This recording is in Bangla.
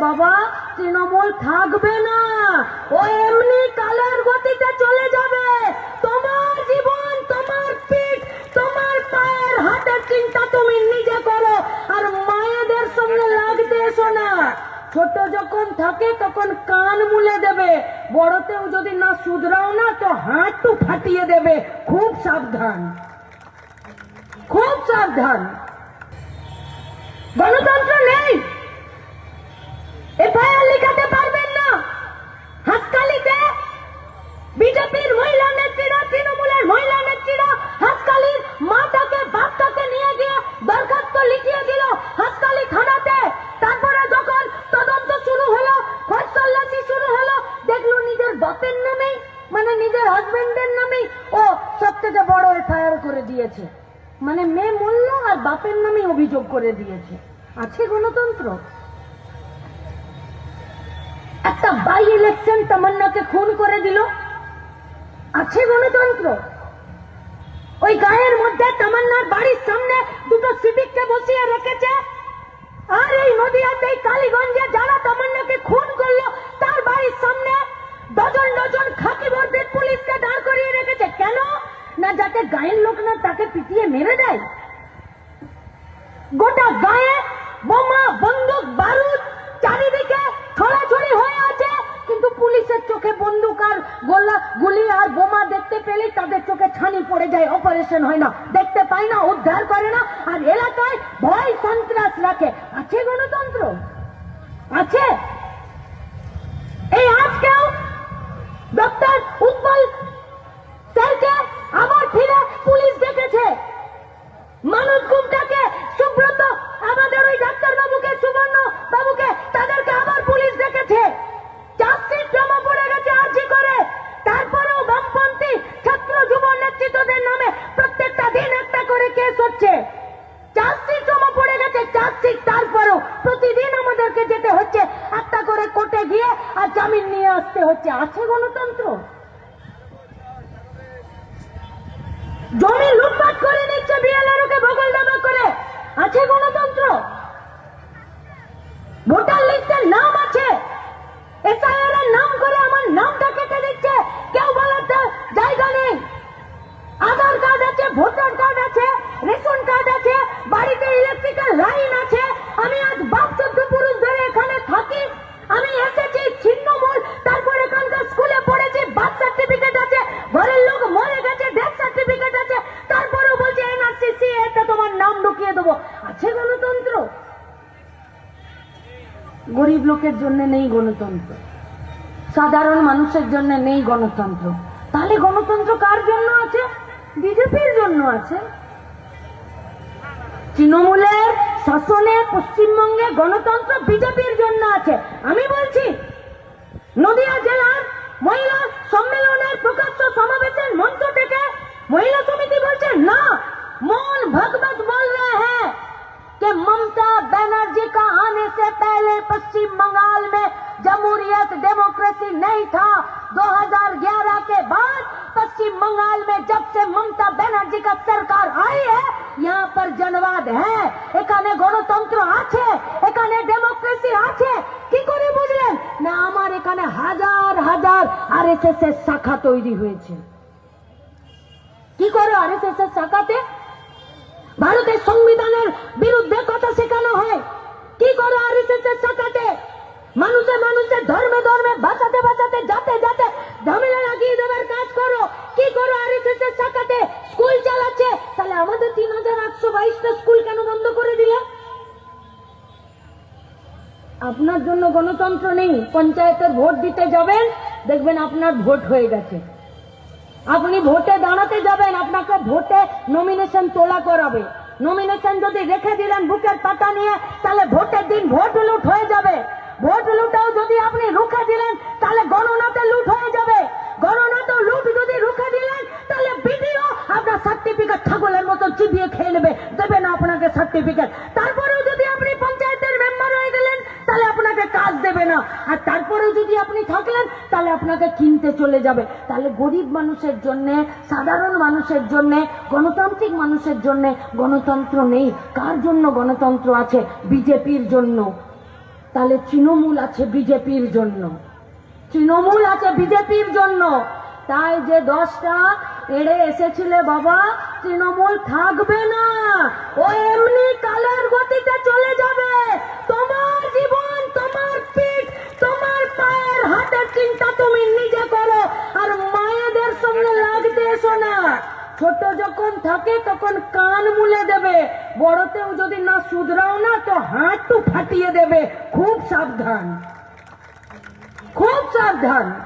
বাবা, তৃণমূল থাকবে না। ও এমনি কালের গতিতে চলে যাবে। তোমার জীবন, তোমার পিঠ, তোমার পায়ের হাতের চিন্তা তুমি নিজে করো। আর মায়েদের সঙ্গে লাগতে এসো না। ছোট যখন থাকে, তখন কান মুলে দেবে। বড়তেও যদি না শুধরাও না, তো হাঁটু ফাটিয়ে দেবে। খুব সাবধান। খুব সাবধান। গণতন্ত্র নেই। এফআইআর লিখাতে পারবেন না। হাসকালিতে বিজেপির মহিলা নেত্রীরা, তৃণমূলের মহিলা নেত্রীরা হাসকালির মাটাকে বাপটাকে নিয়ে গিয়ে দরখাস্ত লিখিয়ে দিল হাসকালি থানাতে। তারপরে যখন তদন্ত শুরু হলো, খোঁজ তল্লাশি শুরু হলো, দেখল নিজের বাপের নামেই মানে নিজের হাজবেন্ডের নামেই ও সব থেকে বড় এফআইআর করে দিয়েছে। মানে মেয়ে মূল্য আর বাপের নামে অভিযোগ করে দিয়েছে। আছে গণতন্ত্র? একটা বাই ইলেকশন তামান্নাকে খুন করে দিল। আছে গণতন্ত্র। ওই গায়ের মধ্যে তামান্নার বাড়ির সামনে দুটো সিভিককে বসিয়ে রেখেছে। আর এই নদীয়াতে কালীগঞ্জে যারা তামান্নাকে খুন করল, তার বাড়ির সামনে ডজন ডজন খাকি বর্দির পুলিশকে দাঁড় করিয়ে রেখেছে। কেন? না যাতে গায়ের লোক না তাকে পিটিয়ে মেরে দেয়। গোটা গায়ে বোমা, বন্দুক, বারুদ, চারিদিকে ছড়াছড়ি হয়ে আছে, কিন্তু পুলিশের চোখে বন্দুক আর গোলা গুলি আর বোমা দেখতে পেলে তাদের চোখে ছানি পড়ে যায়, অপারেশন হয় না। দেখতে পায় না, উদ্ধার করে না, আর এলাকায় ভয় সন্ত্রাস রাখে। আছে গণতন্ত্র? আছে এই আজকেও ডক্টর উৎপল স্যারকে আবার ফিরে পুলিশ ডেকেছে মানুষ গুমটাকে সুব্রত আমাদের ওই ডাক্তার বাবুকে সুবর্ণ বাবুকে তাদেরকে আবার পুলিশ দেখেছে চাষির জমা পড়ে গেছে আর্জি করে তারপরেও বামপন্থী ছাত্র যুব নেতৃত্বদের নামে প্রত্যেকটা দিন একটা করে কেস হচ্ছে চাষির জমা পড়ে গেছে চাষির তারপরেও প্রতিদিন আমাদেরকে যেতে হচ্ছে একটা কোর্টে গিয়ে আর জামিন নিয়ে আসতে হচ্ছে। আছে গণতন্ত্র? জমি লুটপাট করে নিচ্ছে বিএলআর ওকে বগল দাবা করে। আছে গণতন্ত্র? ভোটার লিস্টের নাম আছে। এসআইআর এর নাম করে আমার নামটা কেটে দিচ্ছে। কেউ বলার জায়গা নেই। আধার কার্ড আছে, ভোটার কার্ড আছে, রেশন কার্ড আছে, বাড়িতে ইলেকট্রিক্যাল লাইন গরিব লোকের জন্য নেই গণতন্ত্র। সাধারণ মানুষের জন্য নেই গণতন্ত্র। তাহলে গণতন্ত্র কার জন্য আছে? বিজেপির জন্য আছে। তৃণমূলের শাসনে পশ্চিমবঙ্গে গণতন্ত্র বিজেপির জন্য আছে। আমি বলছি, নদিয়া জেলার पहले पश्चिम बंगाल में जमहूरियत डेमोक्रेसी नहीं था 2011 के बाद पश्चिम बंगाल में जब से ममता बनर्जी का सरकार आई है यहाँ पर जनवाद है এখানে গণতন্ত্র আছে এখানে ডেমোক্রেসি আছে কি করে বুঝলেন না আমার এখানে হাজার হাজার আরএসএস এর শাখা তৈরি হয়েছে কি করে আরএসএস এর শাখাতে ভারতের সংবিধানের বিরুদ্ধে কথা শেখানো হয় কি করে এর শাখাতে মানুষে মানুষের ধর্মে ধর্মে বাঁচাতে বাঁচাতে যাতে যাতে ঝামেলা লাগিয়ে দেওয়ার কাজ করো। কি করো আরএসএস এর শাখাতে স্কুল চালাচ্ছে। তাহলে আমাদের তিন হাজার আটশো বাইশটা স্কুল কেন বন্ধ করে দিলে? আপনার জন্য গণতন্ত্র নেই। পঞ্চায়েতের ভোট দিতে যাবেন, দেখবেন আপনার ভোট হয়ে গেছে। আপনি ভোটে দাঁড়াতে যাবেন, আপনাকে ভোটে নমিনেশন তোলা করাবে। নমিনেশন যদি রেখে দিলেন, বুকের পাতা নিয়ে তাহলে ভোটের দিন ভোট লুট হয়ে যাবে। ভোট লুটাও যদি আপনি রুখে দিলেন, তাহলে গণনাতে লুট হয়ে যাবে। গণনাতে লুট যদি রুখে দিলেন, তাহলে বিডিও আপনার সার্টিফিকেট ঠাকুরের মতো চিবিয়ে খেয়ে নেবে, দেবে না আপনাকে সার্টিফিকেট তারপরেও যদি আপনি পঞ্চায়েতের মেম্বার হয়ে গেলেন, তাহলে আপনাকে কাজ দেবে না। আর যদি আপনি থাকলেন, তাহলে আপনাকে কিনতে চলে যাবে। তাহলে গরিব মানুষের জন্য, সাধারণ মানুষের জন্য, গণতান্ত্রিক মানুষের জন্য গণতন্ত্র নেই। কার জন্য গণতন্ত্র আছে? বিজেপির জন্য। তাহলে তৃণমূল আছে বিজেপির জন্য। তৃণমূল আছে বিজেপির জন্য। তাই যে দশটা এড়ে এসেছিলে বাবা, তৃণমূল থাকবে না। ও এমনি কালের গতিতে চলে যাবে তোমার জীবন তোমার পিঠ তোমার পায়ের হাতের চিন্তা তুমি নিজে করো আর মায়েদের সঙ্গে লাগতে এসো না ছোট যখন থাকে, তখন কান মুলে দেবে। বড়তেও যদি না শুধরাও না, তো হাঁটু ফাটিয়ে দেবে। খুব সাবধান। খুব সাবধান।